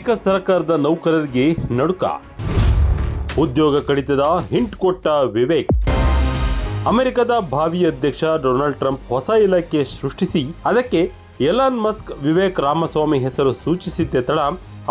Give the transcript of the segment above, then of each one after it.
America ಸರ್ಕಾರದ ನೌಕರರಿಗೆ ನಡುಕ. ಉದ್ಯೋಗ ಕಡಿತದ ಹಿಂಟ್ ಕೊಟ್ಟ ವಿವೇಕ್. ಅಮೆರಿಕದ ಭಾವಿ ಅಧ್ಯಕ್ಷ ಡೊನಾಲ್ಡ್ ಟ್ರಂಪ್ ಹೊಸ ಇಲಾಖೆ ಸೃಷ್ಟಿಸಿ, ಅದಕ್ಕೆ ಎಲಾನ್ ಮಸ್ಕ್, ವಿವೇಕ್ ರಾಮಸ್ವಾಮಿ ಹೆಸರು ಸೂಚಿಸಿದ್ದೆ ತಡ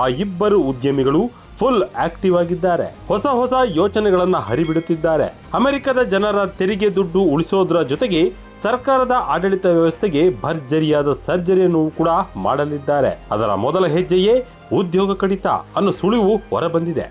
ಆ ಇಬ್ಬರು ಉದ್ಯಮಿಗಳು ಫುಲ್ ಆಕ್ಟಿವ್ ಆಗಿದ್ದಾರೆ. ಹೊಸ ಹೊಸ ಯೋಚನೆಗಳನ್ನ ಹರಿಬಿಡುತ್ತಿದ್ದಾರೆ. ಅಮೆರಿಕದ ಜನರ ತೆರಿಗೆ ದುಡ್ಡು ಉಳಿಸೋದ್ರ ಜೊತೆಗೆ ಸರ್ಕಾರದ ಆಡಳಿತ ವ್ಯವಸ್ಥೆಗೆ ಭರ್ಜರಿಯಾದ ಸರ್ಜರಿಯನ್ನು ಕೂಡ ಮಾಡಲಿದ್ದಾರೆ. ಅದರ ಮೊದಲ ಹೆಜ್ಜೆಯೇ ಉದ್ಯೋಗ ಕಡಿತ ಅನ್ನೋ ಸುಳಿವು ಹೊರಬಂದಿದೆ.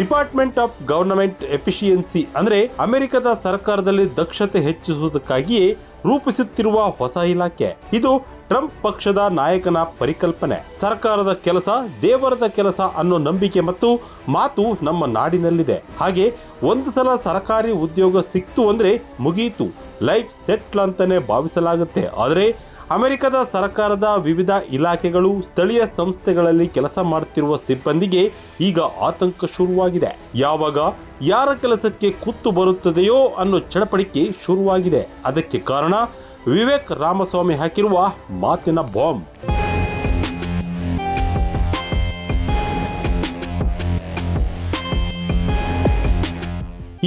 ಡಿಪಾರ್ಟ್ಮೆಂಟ್ ಆಫ್ ಗವರ್ನಮೆಂಟ್ ಎಫಿಷಿಯನ್ಸಿ ಅಂದ್ರೆ ಅಮೆರಿಕದ ಸರ್ಕಾರದಲ್ಲಿ ದಕ್ಷತೆ ಹೆಚ್ಚಿಸುವುದಕ್ಕಾಗಿಯೇ ರೂಪಿಸುತ್ತಿರುವ ಹೊಸ ಇಲಾಖೆ. ಇದು ಟ್ರಂಪ್ ಪಕ್ಷದ ನಾಯಕನ ಪರಿಕಲ್ಪನೆ. ಸರ್ಕಾರದ ಕೆಲಸ, ದೇವರದ ಕೆಲಸ ಅನ್ನೋ ನಂಬಿಕೆ ಮತ್ತು ಮಾತು ನಮ್ಮ ನಾಡಿನಲ್ಲಿದೆ. ಹಾಗೆ ಒಂದು ಸಲ ಸರ್ಕಾರಿ ಉದ್ಯೋಗ ಸಿಕ್ತು ಅಂದ್ರೆ ಮುಗಿಯಿತು ಲೈಫ್ ಸೆಟ್ಲ್ ಅಂತಾನೆ ಭಾವಿಸಲಾಗುತ್ತೆ. ಆದರೆ ಅಮೆರಿಕದ ಸರ್ಕಾರದ ವಿವಿಧ ಇಲಾಖೆಗಳು ಸ್ಥಳೀಯ ಸಂಸ್ಥೆಗಳಲ್ಲಿ ಕೆಲಸ ಮಾಡುತ್ತಿರುವ ಸಿಬ್ಬಂದಿಗೆ ಈಗ ಆತಂಕ ಶುರುವಾಗಿದೆ. ಯಾವಾಗ ಯಾರ ಕೆಲಸಕ್ಕೆ ಕುತ್ತು ಬರುತ್ತದೆಯೋ ಅನ್ನೋ ಚಡಪಡಿಕೆ ಶುರುವಾಗಿದೆ. ಅದಕ್ಕೆ ಕಾರಣ ವಿವೇಕ್ ರಾಮಸ್ವಾಮಿ ಹಾಕಿರುವ ಮಾತಿನ ಬಾಂಬ್.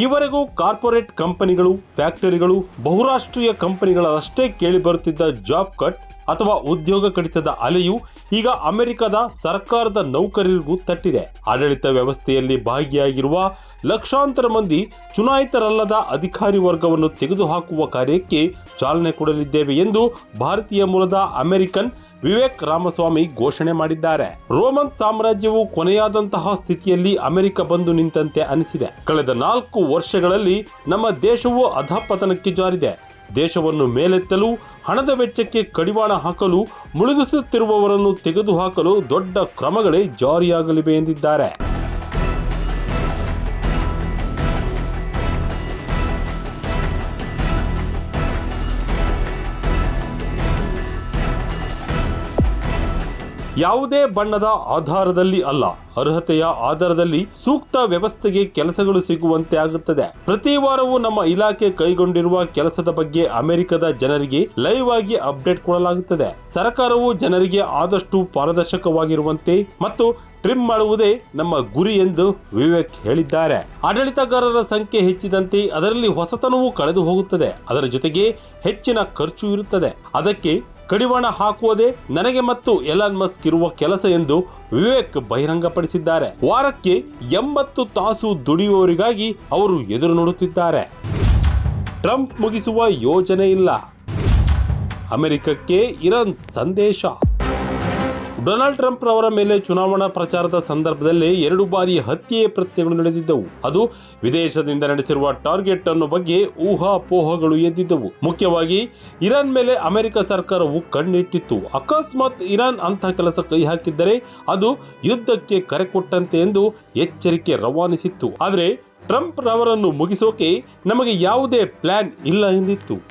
ಈವರೆಗೂ ಕಾರ್ಪೊರೇಟ್ ಕಂಪನಿಗಳು ಫ್ಯಾಕ್ಟರಿಗಳು ಬಹುರಾಷ್ಟ್ರೀಯ ಕಂಪನಿಗಳಷ್ಟೇ ಕೇಳಿ ಬರುತ್ತಿದ್ದ ಜಾಬ್ ಕಟ್ ಅಥವಾ ಉದ್ಯೋಗ ಕಡಿತದ ಅಲೆಯು ಈಗ ಅಮೆರಿಕದ ಸರ್ಕಾರದ ನೌಕರರಿಗೂ ತಟ್ಟಿದೆ. ಆಡಳಿತ ವ್ಯವಸ್ಥೆಯಲ್ಲಿ ಭಾಗಿಯಾಗಿರುವ ಲಕ್ಷಾಂತರ ಮಂದಿ ಚುನಾಯಿತರಲ್ಲದ ಅಧಿಕಾರಿ ವರ್ಗವನ್ನು ತೆಗೆದುಹಾಕುವ ಕಾರ್ಯಕ್ಕೆ ಚಾಲನೆ ಕೊಡಲಿದ್ದೇವೆ ಎಂದು ಭಾರತೀಯ ಮೂಲದ ಅಮೆರಿಕನ್ ವಿವೇಕ್ ರಾಮಸ್ವಾಮಿ ಘೋಷಣೆ ಮಾಡಿದ್ದಾರೆ. ರೋಮನ್ ಸಾಮ್ರಾಜ್ಯವು ಕೊನೆಯಾದಂತಹ ಸ್ಥಿತಿಯಲ್ಲಿ ಅಮೆರಿಕ ಬಂದು ನಿಂತಂತೆ ಅನಿಸಿದೆ. ಕಳೆದ ನಾಲ್ಕು ವರ್ಷಗಳಲ್ಲಿ ನಮ್ಮ ದೇಶವು ಅಧಪತನಕ್ಕೆ ಜಾರಿದೆ. ದೇಶವನ್ನು ಮೇಲೆತ್ತಲು ಹಣದ ವೆಚ್ಚಕ್ಕೆ ಕಡಿವಾಣ ಹಾಕಲು ಮುಳುಗಿಸುತ್ತಿರುವವರನ್ನು ತೆಗೆದುಹಾಕಲು ದೊಡ್ಡ ಕ್ರಮಗಳೇ ಜಾರಿಯಾಗಲಿವೆ ಎಂದಿದ್ದಾರೆ. ಯಾವುದೇ ಬಣ್ಣದ ಆಧಾರದಲ್ಲಿ ಅಲ್ಲ. ಅರ್ಹತೆಯ ಆಧಾರದಲ್ಲಿ ಸೂಕ್ತ ವ್ಯವಸ್ಥೆಗೆ ಕೆಲಸಗಳು ಸಿಗುವಂತೆ ಆಗುತ್ತದೆ. ಪ್ರತಿ ವಾರವೂ ನಮ್ಮ ಇಲಾಖೆ ಕೈಗೊಂಡಿರುವ ಕೆಲಸದ ಬಗ್ಗೆ ಅಮೆರಿಕದ ಜನರಿಗೆ ಲೈವ್ ಆಗಿ ಅಪ್ಡೇಟ್ ಕೊಡಲಾಗುತ್ತದೆ. ಸರ್ಕಾರವು ಜನರಿಗೆ ಆದಷ್ಟು ಪಾರದರ್ಶಕವಾಗಿರುವಂತೆ ಮತ್ತು ಟ್ರಿಮ್ ಮಾಡುವುದೇ ನಮ್ಮ ಗುರಿ ಎಂದು ವಿವೇಕ್ ಹೇಳಿದ್ದಾರೆ. ಆಡಳಿತಗಾರರ ಸಂಖ್ಯೆ ಹೆಚ್ಚಿದಂತೆ ಅದರಲ್ಲಿ ಹೊಸತನವೂ ಕಳೆದು ಹೋಗುತ್ತದೆ ಅದರ ಜೊತೆಗೆ ಹೆಚ್ಚಿನ ಖರ್ಚು ಇರುತ್ತದೆ. ಅದಕ್ಕೆ ಕಡಿವಾಣ ಹಾಕುವುದೇ ನನಗೆ ಮತ್ತು ಎಲಾನ್ ಮಸ್ಕ್ ಇರುವ ಕೆಲಸ ಎಂದು ವಿವೇಕ್ ಬಹಿರಂಗಪಡಿಸಿದ್ದಾರೆ. ವಾರಕ್ಕೆ ಎಂಬತ್ತು ತಾಸು ದುಡಿಯುವವರಿಗಾಗಿ ಅವರು ಎದುರು ನೋಡುತ್ತಿದ್ದಾರೆ. ಟ್ರಂಪ್ ಮುಗಿಸುವ ಯೋಜನೆ ಇಲ್ಲ. ಅಮೆರಿಕಕ್ಕೆ ಇರಾನ್ ಸಂದೇಶ. ಡೊನಾಲ್ಡ್ ಟ್ರಂಪ್ ಅವರ ಮೇಲೆ ಚುನಾವಣಾ ಪ್ರಚಾರದ ಸಂದರ್ಭದಲ್ಲಿ ಎರಡು ಬಾರಿ ಹತ್ಯೆ ಪ್ರತ್ಯಗಳು ನಡೆದಿದ್ದವು. ಅದು ವಿದೇಶದಿಂದ ನಡೆಸಿರುವ ಟಾರ್ಗೆಟ್ ಅನ್ನು ಬಗ್ಗೆ ಊಹಾಪೋಹಗಳು ಎದ್ದಿದ್ದವು. ಮುಖ್ಯವಾಗಿ, ಇರಾನ್ ಮೇಲೆ ಅಮೆರಿಕ ಸರ್ಕಾರವು ಕಣ್ಣಿಟ್ಟಿತ್ತು. ಅಕಸ್ಮಾತ್ ಇರಾನ್ ಅಂತಹ ಕೆಲಸ ಕೈ ಹಾಕಿದ್ದರೆ ಅದು ಯುದ್ಧಕ್ಕೆ ಕರೆ ಕೊಟ್ಟಂತೆ ಎಂದು ಎಚ್ಚರಿಕೆ ರವಾನಿಸಿತ್ತು. ಆದರೆ, ಟ್ರಂಪ್ ರವರನ್ನು ಮುಗಿಸೋಕೆ ನಮಗೆ ಯಾವುದೇ ಪ್ಲಾನ್ ಇಲ್ಲ ಎಂದಿತ್ತು.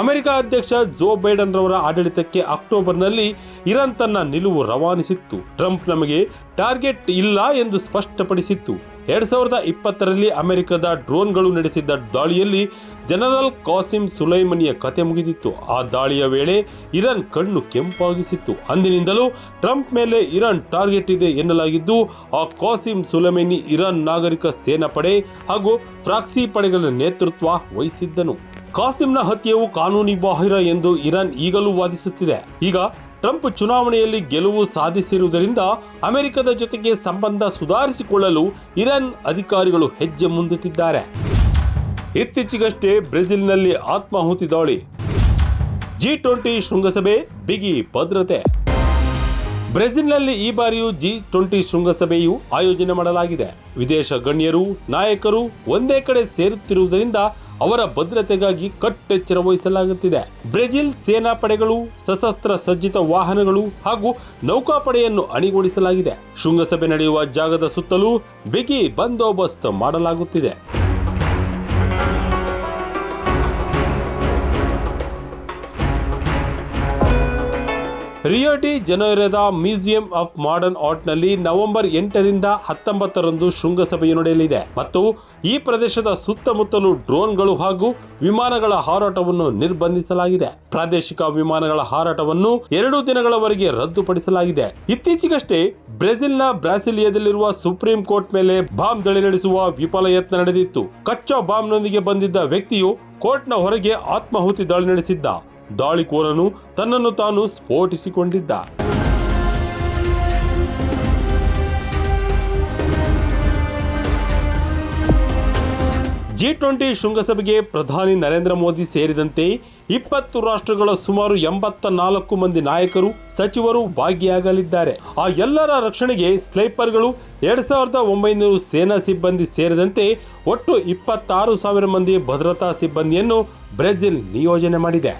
ಅಮೆರಿಕ ಅಧ್ಯಕ್ಷ ಜೋ ಬೈಡನ್ ರವರ ಆಡಳಿತಕ್ಕೆ ಅಕ್ಟೋಬರ್ನಲ್ಲಿ ಇರಾನ್ ತನ್ನ ನಿಲುವು ರವಾನಿಸಿತ್ತು. ಟ್ರಂಪ್ ನಮಗೆ ಟಾರ್ಗೆಟ್ ಇಲ್ಲ ಎಂದು ಸ್ಪಷ್ಟಪಡಿಸಿತ್ತು. ಎರಡ್ ಸಾವಿರದ ಇಪ್ಪತ್ತರಲ್ಲಿ ಅಮೆರಿಕದ ಡ್ರೋನ್ಗಳು ನಡೆಸಿದ್ದ ದಾಳಿಯಲ್ಲಿ ಜನರಲ್ ಕಾಸಿಂ ಸುಲೈಮನಿಯ ಕತೆ ಮುಗಿದಿತ್ತು. ಆ ದಾಳಿಯ ವೇಳೆ ಇರಾನ್ ಕಣ್ಣು ಕೆಂಪಾಗಿಸಿತ್ತು. ಅಂದಿನಿಂದಲೂ ಟ್ರಂಪ್ ಮೇಲೆ ಇರಾನ್ ಟಾರ್ಗೆಟ್ ಇದೆ ಎನ್ನಲಾಗಿದ್ದು, ಆ ಕಾಸಿಂ ಸುಲೈಮನಿ ಇರಾನ್ ನಾಗರಿಕ ಸೇನಾ ಪಡೆ ಹಾಗೂ ಫ್ರಾಕ್ಸಿ ಪಡೆಗಳ ನೇತೃತ್ವ ವಹಿಸಿದ್ದನು. ಕಾಸಿಂನ ಹತ್ಯೆಯು ಕಾನೂನಿ ಬಾಹಿರ ಎಂದು ಇರಾನ್ ಈಗಲೂ ವಾದಿಸುತ್ತಿದೆ. ಈಗ ಟ್ರಂಪ್ ಚುನಾವಣೆಯಲ್ಲಿ ಗೆಲುವು ಸಾಧಿಸಿರುವುದರಿಂದ ಅಮೆರಿಕದ ಜೊತೆಗೆ ಸಂಬಂಧ ಸುಧಾರಿಸಿಕೊಳ್ಳಲು ಇರಾನ್ ಅಧಿಕಾರಿಗಳು ಹೆಜ್ಜೆ ಮುಂದಿಟ್ಟಿದ್ದಾರೆ. ಇತ್ತೀಚೆಗಷ್ಟೇ ಬ್ರೆಜಿಲ್ನಲ್ಲಿ ಆತ್ಮಾಹುತಿ ದಾಳಿ. ಜಿ ಟ್ವೆಂಟಿ ಶೃಂಗಸಭೆ ಬಿಗಿ ಭದ್ರತೆ. ಬ್ರೆಜಿಲ್ನಲ್ಲಿ ಈ ಬಾರಿಯೂ ಜಿ ಟ್ವೆಂಟಿ ಶೃಂಗಸಭೆಯು ಆಯೋಜನೆ ಮಾಡಲಾಗಿದೆ. ವಿದೇಶ ಗಣ್ಯರು, ನಾಯಕರು ಒಂದೇ ಕಡೆ ಸೇರುತ್ತಿರುವುದರಿಂದ ಅವರ ಭದ್ರತೆಗಾಗಿ ಕಟ್ಟೆಚ್ಚರ ವಹಿಸಲಾಗುತ್ತಿದೆ. ಬ್ರೆಜಿಲ್ ಸೇನಾ ಪಡೆಗಳು, ಸಶಸ್ತ್ರ ಸಜ್ಜಿತ ವಾಹನಗಳು ಹಾಗೂ ನೌಕಾಪಡೆಯನ್ನು ಅಣಿಗೊಳಿಸಲಾಗಿದೆ. ಶೃಂಗಸಭೆ ನಡೆಯುವ ಜಾಗದ ಸುತ್ತಲೂ ಬಿಗಿ ಬಂದೋಬಸ್ತ್ ಮಾಡಲಾಗುತ್ತಿದೆ. ರಿಯೋ ಡಿ ಜನೈರದ ಮ್ಯೂಸಿಯಂ ಆಫ್ ಮಾಡರ್ನ್ ಆರ್ಟ್ನಲ್ಲಿ ನವೆಂಬರ್ ಎಂಟರಿಂದ ಹತ್ತೊಂಬತ್ತರಂದು ಶೃಂಗಸಭೆಯು ನಡೆಯಲಿದೆ. ಮತ್ತು ಈ ಪ್ರದೇಶದ ಸುತ್ತಮುತ್ತಲು ಡ್ರೋನ್ಗಳು ಹಾಗೂ ವಿಮಾನಗಳ ಹಾರಾಟವನ್ನು ನಿರ್ಬಂಧಿಸಲಾಗಿದೆ. ಪ್ರಾದೇಶಿಕ ವಿಮಾನಗಳ ಹಾರಾಟವನ್ನು ಎರಡು ದಿನಗಳವರೆಗೆ ರದ್ದುಪಡಿಸಲಾಗಿದೆ. ಇತ್ತೀಚೆಗಷ್ಟೇ ಬ್ರೆಜಿಲ್ನ ಬ್ರಾಸಿಲಿಯಾದಲ್ಲಿರುವ ಸುಪ್ರೀಂ ಕೋರ್ಟ್ ಮೇಲೆ ಬಾಂಬ್ ದಾಳಿ ನಡೆಸುವ ವಿಫಲ ಯತ್ನ ನಡೆದಿತ್ತು. ಕಚ್ಚಾ ಬಾಂಬ್ನೊಂದಿಗೆ ಬಂದಿದ್ದ ವ್ಯಕ್ತಿಯು ಕೋರ್ಟ್ನ ಹೊರಗೆ ಆತ್ಮಾಹುತಿ ದಾಳಿ ನಡೆಸಿದ್ದ. ದಾಳಿಕೋರನು ತನ್ನನ್ನು ತಾನು ಸ್ಫೋಟಿಸಿಕೊಂಡಿದ್ದ. ಜಿ ಟ್ವೆಂಟಿ ಶೃಂಗಸಭೆಗೆ ಪ್ರಧಾನಿ ನರೇಂದ್ರ ಮೋದಿ ಸೇರಿದಂತೆ ಇಪ್ಪತ್ತು ರಾಷ್ಟ್ರಗಳ ಸುಮಾರು ಎಂಬತ್ತ ನಾಲ್ಕು ಮಂದಿ ನಾಯಕರು ಸಚಿವರು ಭಾಗಿಯಾಗಲಿದ್ದಾರೆ. ಆ ಎಲ್ಲರ ರಕ್ಷಣೆಗೆ ಸ್ಲೈಪರ್ಗಳು ಎರಡ್ ಸಾವಿರದ ಒಂಬೈನೂರು ಸೇನಾ ಸಿಬ್ಬಂದಿ ಸೇರಿದಂತೆ ಒಟ್ಟು ಇಪ್ಪತ್ತಾರು ಸಾವಿರ ಮಂದಿ ಭದ್ರತಾ ಸಿಬ್ಬಂದಿಯನ್ನು ಬ್ರೆಜಿಲ್ ನಿಯೋಜನೆ ಮಾಡಿದೆ.